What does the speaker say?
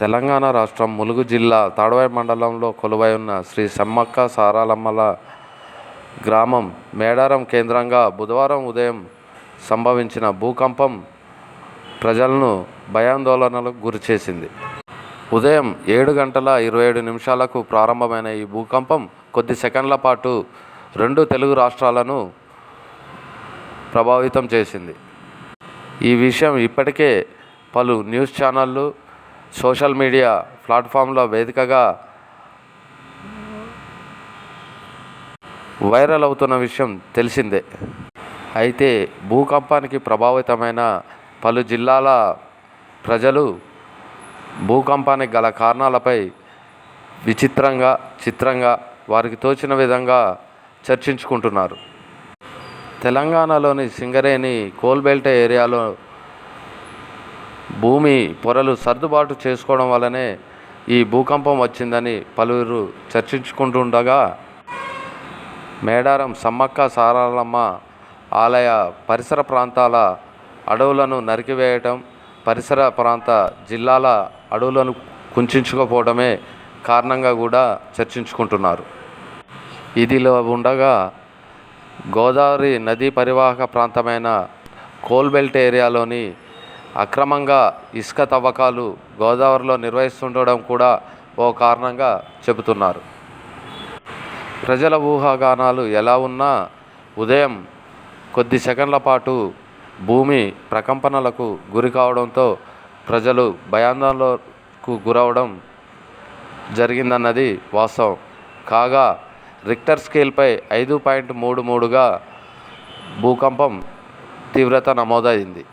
తెలంగాణ రాష్ట్రం ములుగు జిల్లా తాడవాయి మండలంలో కొలువై ఉన్న శ్రీ సమ్మక్క సారాలమ్మల గ్రామం మేడారం కేంద్రంగా బుధవారం ఉదయం సంభవించిన భూకంపం ప్రజలను భయాందోళనలకు గురిచేసింది ఉదయం ఏడు గంటల ఇరవై ఏడు నిమిషాలకు ప్రారంభమైన ఈ భూకంపం కొద్ది సెకండ్ల పాటు రెండు తెలుగు రాష్ట్రాలను ప్రభావితం చేసింది. ఈ విషయం ఇప్పటికే పలు న్యూస్ ఛానళ్ళు సోషల్ మీడియా ప్లాట్ఫామ్ల వేదికగా వైరల్ అవుతున్న విషయం తెలిసిందే. అయితే భూకంపానికి ప్రభావితమైన పలు జిల్లాల ప్రజలు భూకంపానికి గల కారణాలపై విచిత్రంగా చిత్రంగా వారికి తోచిన విధంగా చర్చించుకుంటున్నారు. తెలంగాణలోని సింగరేణి కోల్బెల్ట ఏరియాలో భూమి పొరలు సర్దుబాటు చేసుకోవడం వల్లనే ఈ భూకంపం వచ్చిందని పలువురు చర్చించుకుంటుండగా మేడారం సమ్మక్క సారాలమ్మ ఆలయ పరిసర ప్రాంతాల అడవులను నరికివేయటం పరిసర ప్రాంత జిల్లాల అడవులను కుంచుకోపోవడమే కారణంగా కూడా చర్చించుకుంటున్నారు. ఇదిలో ఉండగా గోదావరి నదీ పరివాహక ప్రాంతమైన కోల్బెల్ట్ ఏరియాలోని అక్రమంగా ఇసుక తవ్వకాలు గోదావరిలో నిర్వహిస్తుండడం కూడా ఓ కారణంగా చెబుతున్నారు. ప్రజల ఊహాగానాలు ఎలా ఉన్నా ఉదయం కొద్ది సెకండ్ల పాటు భూమి ప్రకంపనలకు గురి కావడంతో ప్రజలు భయాందోళనకు గురవడం జరిగిందన్నది వాస్తవం. కాగా రిక్టర్ స్కేల్పై ఐదు పాయింట్ మూడు మూడుగా భూకంపం తీవ్రత నమోదైంది.